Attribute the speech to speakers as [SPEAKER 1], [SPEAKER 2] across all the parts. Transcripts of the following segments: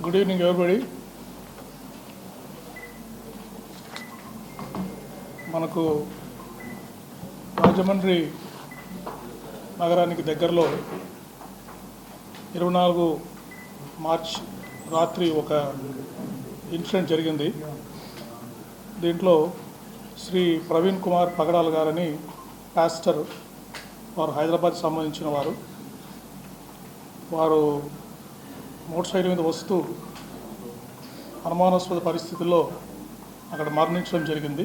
[SPEAKER 1] Good evening, everybody. మనకు రాజమండ్రి నగరానికి దగ్గరలో ఇరవై నాలుగు మార్చ్ రాత్రి ఒక ఇన్సిడెంట్ జరిగింది దీంట్లో శ్రీ ప్రవీణ్ కుమార్ పగడాల్ గారని పాస్టర్ వారు హైదరాబాద్ సంబంధించిన వారు వారు మోటార్ సైకిల్ మీద వస్తూ అనుమానాస్పద పరిస్థితుల్లో అక్కడ మరణించడం జరిగింది.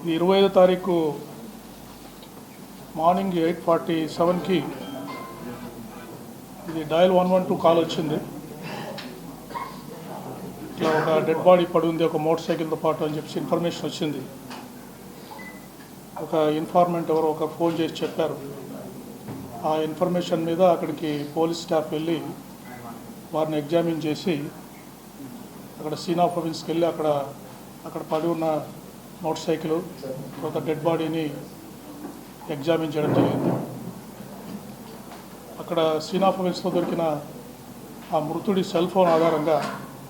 [SPEAKER 1] ఇది ఇరవై ఐదో తారీఖు మార్నింగ్ ఎయిట్ ఫార్టీ సెవెన్కి ఇది dial one one two call వచ్చింది. ఇట్లా ఒక డెడ్ బాడీ పడి ఉంది ఒక మోటార్ సైకిల్తో పాటు అని చెప్పి ఇన్ఫర్మేషన్ వచ్చింది. ఒక ఇన్ఫార్మెంట్ ఎవరో ఒక ఫోన్ చేసి చెప్పారు. ఆ ఇన్ఫర్మేషన్ మీద అక్కడికి పోలీస్ స్టాఫ్ వెళ్ళి వారిని ఎగ్జామిన్ చేసి అక్కడ సీన్ ఆఫ్ వెళ్ళి అక్కడ అక్కడ పడి ఉన్న మోటార్ సైకిల్ తర్వాత డెడ్ బాడీని ఎగ్జామిన్ చేయడం జరిగింది. అక్కడ సీన్ ఆఫ్ ఆఫీస్లో దొరికిన ఆ మృతుడి సెల్ ఫోన్ ఆధారంగా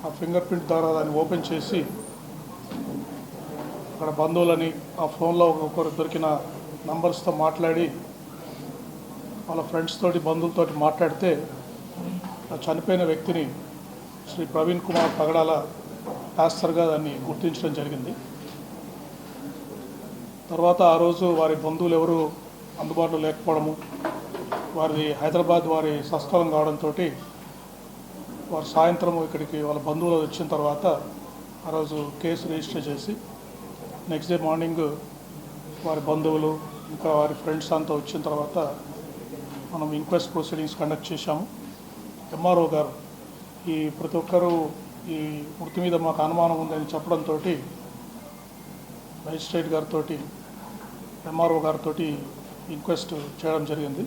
[SPEAKER 1] ఆ ఫింగర్ ప్రింట్ ద్వారా దాన్ని ఓపెన్ చేసి అక్కడ బంధువులని ఆ ఫోన్లో ఒకరు దొరికిన నంబర్స్తో మాట్లాడి వాళ్ళ ఫ్రెండ్స్ తోటి బంధువులతోటి మాట్లాడితే చనిపోయిన వ్యక్తిని శ్రీ ప్రవీణ్ కుమార్ పగడాల పాస్టర్గా దాన్ని గుర్తించడం జరిగింది. తర్వాత ఆ రోజు వారి బంధువులు ఎవరు అందుబాటులో లేకపోవడము వారి హైదరాబాద్ వారి సస్థలం కావడంతో వారు సాయంత్రం ఇక్కడికి వాళ్ళ బంధువులు వచ్చిన తర్వాత ఆ రోజు కేసు రిజిస్టర్ చేసి నెక్స్ట్ డే మార్నింగ్ వారి బంధువులు ఇంకా వారి ఫ్రెండ్స్ అంతా వచ్చిన తర్వాత మనం ఇంక్వెస్ట్ ప్రొసీడింగ్స్ కండక్ట్ చేశాము. ఎంఆర్ఓ గారు ఈ ప్రతి ఒక్కరూ ఈ మృతి మీద మాకు అనుమానం ఉందని చెప్పడంతో మేజిస్ట్రేట్ గారితో ఎంఆర్ఓ గారితో ఇంక్వెస్ట్ చేయడం జరిగింది.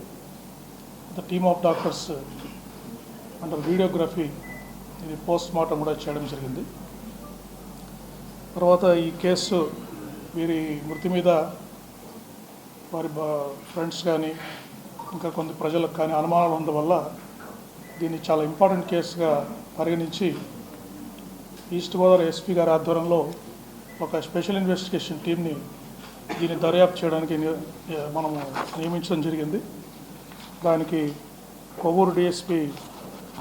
[SPEAKER 1] ద టీమ్ ఆఫ్ డాక్టర్స్ అంటే వీడియోగ్రఫీ ఇది పోస్ట్ మార్టం కూడా చేయడం జరిగింది. తర్వాత ఈ కేసు వీరి మృతి మీద వారి ఫ్రెండ్స్ కానీ ఇంకా కొంత ప్రజలకు కానీ అనుమానాలు ఉండడం వల్ల దీన్ని చాలా ఇంపార్టెంట్ కేసుగా పరిగణించి ఈస్ట్ గోదావరి ఎస్పీ గారి ఆధ్వర్యంలో ఒక స్పెషల్ ఇన్వెస్టిగేషన్ టీమ్ని దీన్ని దర్యాప్తు చేయడానికి మనము నియమించడం జరిగింది. దానికి కొవ్వూరు డిఎస్పి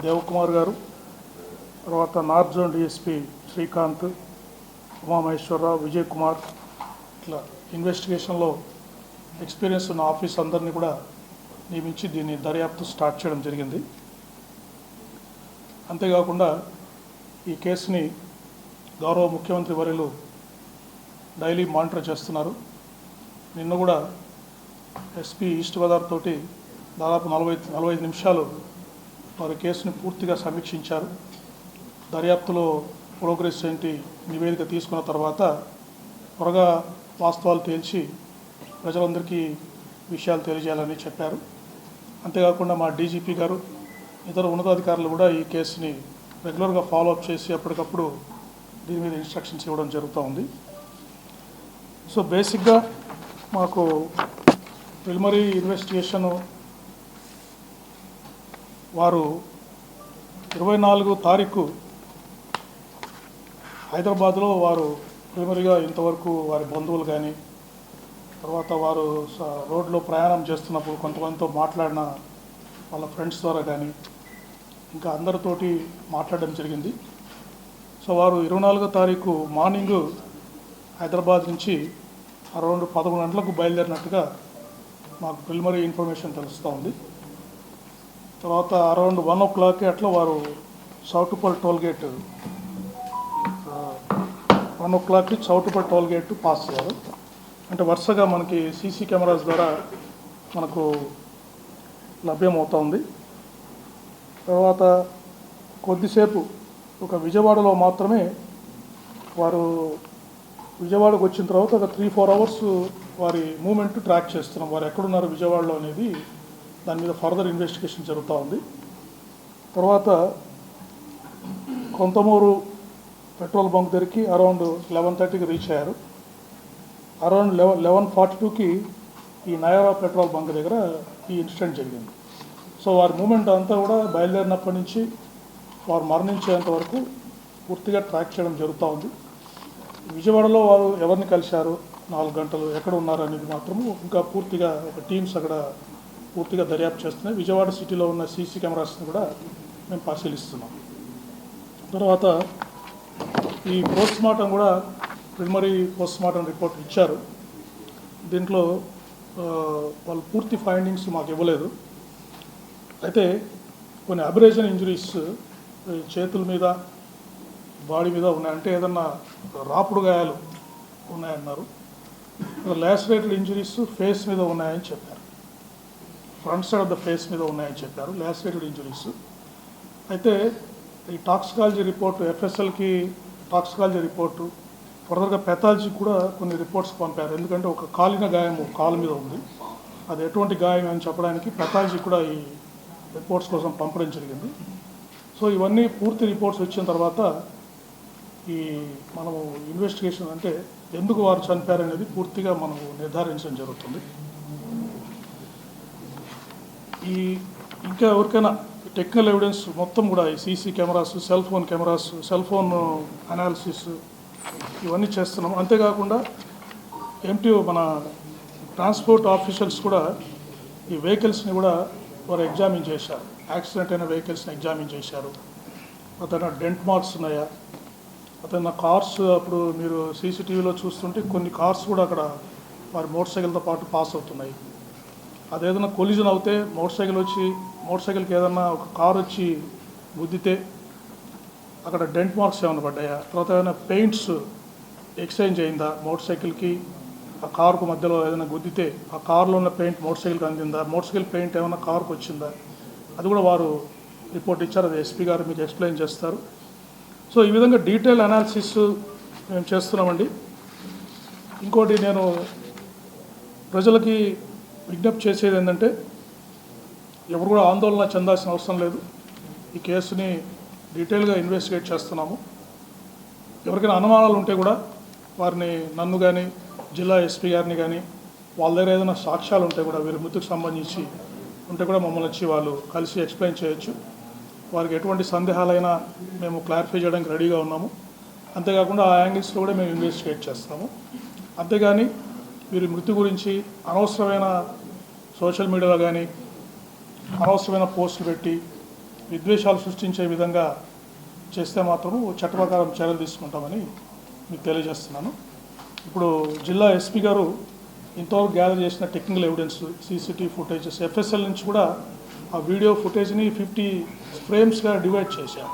[SPEAKER 1] దేవకుమార్ గారు తర్వాత north zone DSP Srikanth Umamaheswararao Vijay Kumar ఇట్లా ఇన్వెస్టిగేషన్లో ఎక్స్పీరియన్స్ ఉన్న ఆఫీస్ అందరినీ కూడా నియమించి దీన్ని దర్యాప్తు స్టార్ట్ చేయడం జరిగింది. అంతేకాకుండా ఈ కేసుని గౌరవ ముఖ్యమంత్రి వర్యులు డైలీ మానిటర్ చేస్తున్నారు. నిన్న కూడా ఎస్పీ ఈస్ట్ గోదావరి తోటి దాదాపు నలభై నలభై ఐదు నిమిషాలు వారి కేసుని పూర్తిగా సమీక్షించారు. దర్యాప్తులో ప్రోగ్రెస్ ఏంటి నివేదిక తీసుకున్న తర్వాత త్వరగా వాస్తవాలు తేల్చి ప్రజలందరికీ విషయాలు తెలియజేయాలని చెప్పారు. అంతేకాకుండా మా డీజీపీ గారు ఇతర ఉన్నతాధికారులు కూడా ఈ కేసుని రెగ్యులర్గా ఫాలోఅప్ చేసి అప్పటికప్పుడు దీని మీద ఇన్స్ట్రక్షన్స్ ఇవ్వడం జరుగుతూ ఉంది. సో బేసిక్గా మాకు ప్రిలిమరీ ఇన్వెస్టిగేషన్ వారు ఇరవై నాలుగు తారీఖు హైదరాబాద్లో వారు ప్రిలిమరీగా ఇంతవరకు వారి బంధువులు కానీ తర్వాత వారు స- రోడ్లో ప్రయాణం చేస్తున్నప్పుడు కొంతమందితో మాట్లాడిన వాళ్ళ ఫ్రెండ్స్ ద్వారా కానీ ఇంకా అందరితోటి మాట్లాడడం జరిగింది. సో వారు ఇరవై నాలుగో తారీఖు మార్నింగ్ హైదరాబాద్ నుంచి అరౌండ్ పదకొండు గంటలకు బయలుదేరినట్టుగా మాకు ప్రిలిమరీ ఇన్ఫర్మేషన్ తెలుస్తూ ఉంది. తర్వాత అరౌండ్ వన్ ఓ క్లాక్ అట్లా వారు సౌటుపల్ టోల్ గేట్ వన్ ఓ క్లాక్కి చౌటుపల్ టోల్ గేట్ పాస్ అయ్యారు అంటే వరుసగా మనకి సీసీ కెమెరాస్ ద్వారా మనకు లభ్యమవుతూ ఉంది. తర్వాత కొద్దిసేపు ఒక విజయవాడలో మాత్రమే వారు విజయవాడకు వచ్చిన తర్వాత ఒక త్రీ ఫోర్ అవర్స్ వారి మూమెంట్ ట్రాక్ చేస్తున్నాం. వారు ఎక్కడున్నారు విజయవాడలో అనేది దాని మీద ఫర్దర్ ఇన్వెస్టిగేషన్ జరుగుతూ ఉంది. తర్వాత కొంతమూరు పెట్రోల్ బంక్ దగ్గరికి అరౌండ్ లెవెన్ థర్టీకి రీచ్ అయ్యారు. అరౌండ్ లెవెన్ లెవెన్ ఫార్టీ టూకి ఈ నయారా పెట్రోల్ బంక్ దగ్గర ఈ ఇన్సిడెంట్ జరిగింది. సో వారి మూమెంట్ అంతా కూడా బయలుదేరినప్పటి నుంచి వారు మరణించేంత వరకు పూర్తిగా ట్రాక్ చేయడం జరుగుతూ ఉంది. విజయవాడలో వారు ఎవరిని కలిశారు? నాలుగు గంటలు ఎక్కడ ఉన్నారు అనేది మాత్రము ఇంకా పూర్తిగా ఒక టీమ్స్ అక్కడ పూర్తిగా దర్యాప్తు చేస్తున్నాయి. విజయవాడ సిటీలో ఉన్న సీసీ కెమెరాస్ని కూడా మేము పరిశీలిస్తున్నాం తర్వాత ఈ పోస్ట్మార్టం కూడా ప్రిలిమరీ పోస్ట్మార్టం రిపోర్ట్ ఇచ్చారు. దీంట్లో వాళ్ళు పూర్తి ఫైండింగ్స్ మాకు ఇవ్వలేదు. అయితే కొన్ని అబరేషన్ ఇంజరీస్ చేతుల మీద బాడీ మీద ఉన్నాయి. అంటే ఏదన్నా రాపుడు గాయాలు ఉన్నాయన్నారు. లాసరేటెడ్ ఇంజరీస్ ఫేస్ మీద ఉన్నాయని చెప్పారు. Front side of the face మీద ఉన్నాయని చెప్పారు. లాసరేటెడ్ ఇంజరీస్ అయితే ఈ టాక్సికాలజీ రిపోర్టు ఎఫ్ఎస్ఎల్కి టాక్సికాలజీ రిపోర్టు ఫర్దర్గా పెథాలజీకి కూడా కొన్ని రిపోర్ట్స్ పంపారు. ఎందుకంటే ఒక కాలిన గాయం కాలు మీద ఉంది. అది ఎటువంటి గాయం అని చెప్పడానికి పెథాలజీ కూడా ఈ రిపోర్ట్స్ కోసం పంపడం జరిగింది. సో ఇవన్నీ పూర్తి రిపోర్ట్స్ వచ్చిన తర్వాత ఈ మనము ఇన్వెస్టిగేషన్ అంటే ఎందుకు వారు చనిపారనేది పూర్తిగా మనము నిర్ధారించడం జరుగుతుంది. ఈ ఇంకా ఎవరికైనా టెక్నికల్ ఎవిడెన్స్ మొత్తం కూడా ఈ CC cameras cell phone cameras cell phone analysis ఇవన్నీ చేస్తున్నాం అంతేకాకుండా ఎంటీఓ మన ట్రాన్స్పోర్ట్ ఆఫీషియల్స్ కూడా ఈ వెహికల్స్ని కూడా వారు ఎగ్జామిన్ చేశారు. యాక్సిడెంట్ అయిన వెహికల్స్ని ఎగ్జామిన్ చేశారు. అతను డెంట్ మార్క్స్ ఉన్నాయా? అతను కార్స్ అప్పుడు మీరు సీసీటీవీలో చూస్తుంటే కొన్ని కార్స్ కూడా అక్కడ వారి మోటార్ సైకిల్తో పాటు పాస్ అవుతున్నాయి. అదేదైనా కొలిజన్ అవుతే మోటార్ సైకిల్ వచ్చి మోటార్ సైకిల్కి ఏదైనా ఒక కార్ వచ్చి గుద్దితే అక్కడ డెంట్ మార్క్స్ ఏమైనా పడ్డాయా? తర్వాత ఏమైనా పెయింట్స్ ఎక్స్చేంజ్ అయిందా మోటార్ సైకిల్కి? ఆ కారుకు మధ్యలో ఏదైనా గుద్దితే ఆ కారులో ఉన్న పెయింట్ మోటార్ సైకిల్కి అందిందా? మోటార్ సైకిల్ పెయింట్ ఏమైనా కారుకు వచ్చిందా? అది కూడా వారు రిపోర్ట్ ఇచ్చారు. అది ఎస్పీ గారు మీకు ఎక్స్ప్లెయిన్ చేస్తారు. సో ఈ విధంగా డీటెయిల్ అనాలిసిస్ మేము చేస్తున్నామండి. ఇంకోటి నేను ప్రజలకి విజ్ఞప్తి చేసేది ఏంటంటే ఎవరు కూడా ఆందోళన చెందాల్సిన అవసరం లేదు. ఈ కేసుని డీటెయిల్గా ఇన్వెస్టిగేట్ చేస్తున్నాము. ఎవరికైనా అనుమానాలు ఉంటే కూడా వారిని నన్ను కానీ జిల్లా ఎస్పీ గారిని కానీ వాళ్ళ దగ్గర ఏదైనా సాక్ష్యాలు ఉంటే కూడా వీరి మృతికి సంబంధించి ఉంటే కూడా మమ్మల్ని వచ్చి వాళ్ళు కలిసి ఎక్స్ప్లెయిన్ చేయొచ్చు. వారికి ఎటువంటి సందేహాలైనా మేము క్లారిఫై చేయడానికి రెడీగా ఉన్నాము. అంతేకాకుండా ఆ యాంగిల్స్లో కూడా మేము ఇన్వెస్టిగేట్ చేస్తాము. అంతేగాని వీరి మృతి గురించి అనవసరమైన సోషల్ మీడియాలో కానీ అనవసరమైన పోస్టులు పెట్టి విద్వేషాలు సృష్టించే విధంగా చేస్తే మాత్రము చట్ట ప్రకారం చర్యలు తీసుకుంటామని మీకు తెలియజేస్తున్నాను. ఇప్పుడు జిల్లా ఎస్పీ గారు ఇంతవరకు గ్యాదర్ చేసిన technical evidence CCTV footages FSL నుంచి కూడా ఆ వీడియో ఫుటేజ్ని ఫిఫ్టీ ఫ్రేమ్స్గా డివైడ్ చేశారు.